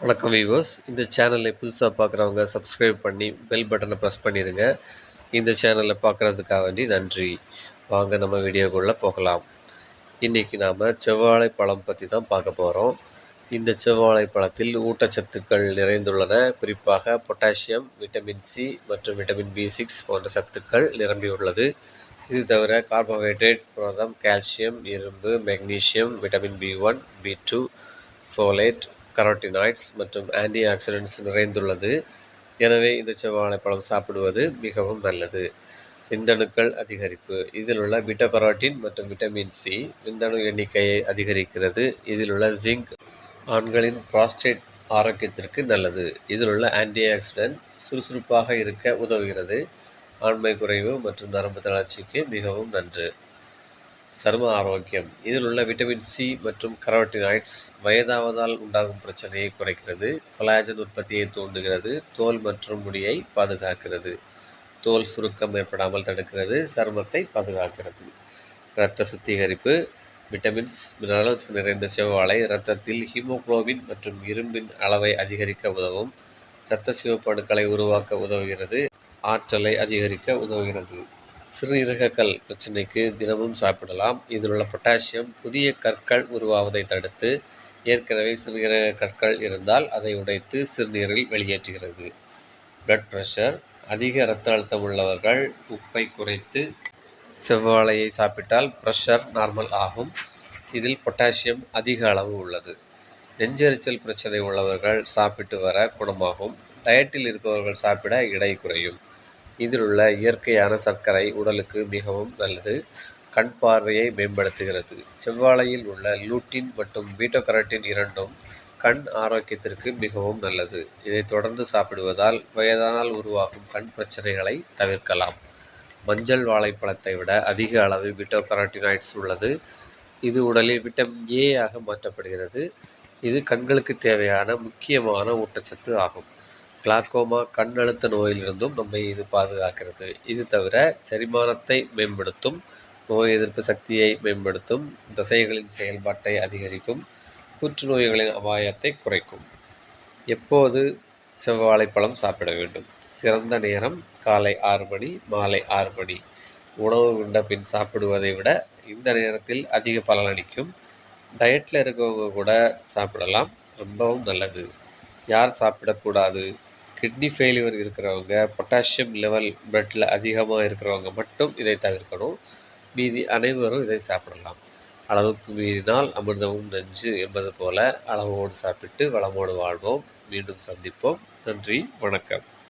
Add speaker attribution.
Speaker 1: வணக்கம் வியூவர்ஸ் இந்த சேனலை புதுசாக பார்க்குறவங்க சப்ஸ்கிரைப் பண்ணி பெல் பட்டனை ப்ரெஸ் பண்ணிடுங்க இந்த சேனலை பார்க்குறதுக்காக வேண்டி நன்றி. வாங்க நம்ம வீடியோக்குள்ளே போகலாம். இன்றைக்கி நாம் செவ்வாழை பழம் பற்றி தான் பார்க்க போகிறோம் இந்த செவ்வாழை பழத்தில் ஊட்டச்சத்துக்கள் நிறைந்துள்ளன. குறிப்பாக பொட்டாசியம் விட்டமின் சி மற்றும் விட்டமின் பி சிக்ஸ் போன்ற சத்துக்கள் நிரம்பியுள்ளது இது தவிர கார்போஹைட்ரேட் புரதம் கால்சியம் இரும்பு magnesium vitamin B one B two folate carotenoids மற்றும் ஆன்டி ஆக்சிடென்ட்ஸ் நிறைந்துள்ளது. எனவே இந்த செவ்வாழைப்பழம் சாப்பிடுவது மிகவும் நல்லது. விந்தணுக்கள் அதிகரிப்பு. இதில் உள்ள பீட்டா கரோட்டின் மற்றும் விட்டமின் சி விந்தணு எண்ணிக்கையை அதிகரிக்கிறது. இதில் உள்ள ஜிங்க் ஆண்களின் ப்ராஸ்டேட் ஆரோக்கியத்திற்கு நல்லது. இதில் உள்ள ஆன்டி ஆக்சிடென்ட் சுறுசுறுப்பாக இருக்க உதவுகிறது. ஆண்மை குறைவு மற்றும் நரம்பு தளர்ச்சிக்கு மிகவும் நன்று. சரும ஆரோக்கியம். இதில் உள்ள விட்டமின் சி மற்றும் கரோட்டினாய்ட்ஸ் வயதாவதால் உண்டாகும் பிரச்சனையை குறைக்கிறது. கொலாஜன் உற்பத்தியை தூண்டுகிறது. தோல் மற்றும் முடியை பாதுகாக்கிறது. தோல் சுருக்கம் ஏற்படாமல் தடுக்கிறது. சருமத்தை பாதுகாக்கிறது. இரத்த சுத்திகரிப்பு. விட்டமின்ஸ் மினரல்ஸ் நிறைந்த செவ்வாழை இரத்தத்தில் ஹீமோக்ளோபின் மற்றும் இரும்பின் அளவை அதிகரிக்க உதவும். இரத்த சிவப்பணுக்களை உருவாக்க உதவுகிறது. ஆற்றலை அதிகரிக்க உதவுகிறது. சிறுநீரகக்கல் பிரச்சனைக்கு தினமும் சாப்பிடலாம். இதில் உள்ள பொட்டாசியம் புதிய கற்கள் உருவாவதை தடுத்து ஏற்கனவே சிறுநீரக கற்கள் இருந்தால் அதை உடைத்து சிறுநீரில் வெளியேற்றுகிறது. பிளட் ப்ரெஷர் அதிக இரத்த அழுத்தம் உள்ளவர்கள் உப்பை குறைத்து செவ்வாழையை சாப்பிட்டால் ப்ரெஷர் நார்மல் ஆகும். இதில் பொட்டாசியம் அதிக அளவு உள்ளது. நெஞ்செரிச்சல் பிரச்சனை உள்ளவர்கள் சாப்பிட்டு வர குணமாகும். டயட்டில் இருப்பவர்கள் சாப்பிட இடை குறையும். இதில் உள்ள இயற்கையான சர்க்கரை உடலுக்கு மிகவும் நல்லது. கண் பார்வையை மேம்படுத்துகிறது. செவ்வாழையில் உள்ள லூட்டின் மற்றும் பீட்டோகரட்டின் இரண்டும் கண் ஆரோக்கியத்திற்கு மிகவும் நல்லது. இதை தொடர்ந்து சாப்பிடுவதால் வயதானால் உருவாகும் கண் பிரச்சனைகளை தவிர்க்கலாம். மஞ்சள் வாழைப்பழத்தை விட அதிக அளவு பீட்டோகரட்டினாய்ட்ஸ் உள்ளது. இது உடலில் விட்டமின் ஏ ஆக மாற்றப்படுகிறது. இது கண்களுக்கு தேவையான முக்கியமான ஊட்டச்சத்து ஆகும். கிளாக்கோமா கண் அழுத்த நோயிலிருந்தும் நம்மை இது பாதுகாக்கிறது. இது தவிர செரிமானத்தை மேம்படுத்தும் நோய் எதிர்ப்பு சக்தியை மேம்படுத்தும் தசைகளின் செயல்பாட்டை அதிகரிக்கும் புற்றுநோய்களின் அபாயத்தை குறைக்கும். எப்போது செவ்வாழைப்பழம் சாப்பிட வேண்டும்? சிறந்த நேரம் காலை ஆறு மணி மாலை ஆறு மணி. உணவு உண்ட பின் சாப்பிடுவதை விட இந்த நேரத்தில் அதிக பலனளிக்கும். டயட்டில் இருக்கவங்க கூட சாப்பிடலாம். ரொம்பவும் நல்லது. யார் சாப்பிடக்கூடாது? கிட்னி ஃபெயிலியர் இருக்கிறவங்க பொட்டாசியம் லெவல் பிளட்டில் அதிகமாக இருக்கிறவங்க மட்டும் இதை தவிர்க்கணும். மீதி அனைவரும் இதை சாப்பிடலாம். அளவுக்கு மீறினால் அமிர்தமும் நஞ்சு என்பது போல அளவோடு சாப்பிட்டு வளமோடு வாழ்வோம். மீண்டும் சந்திப்போம். நன்றி. வணக்கம்.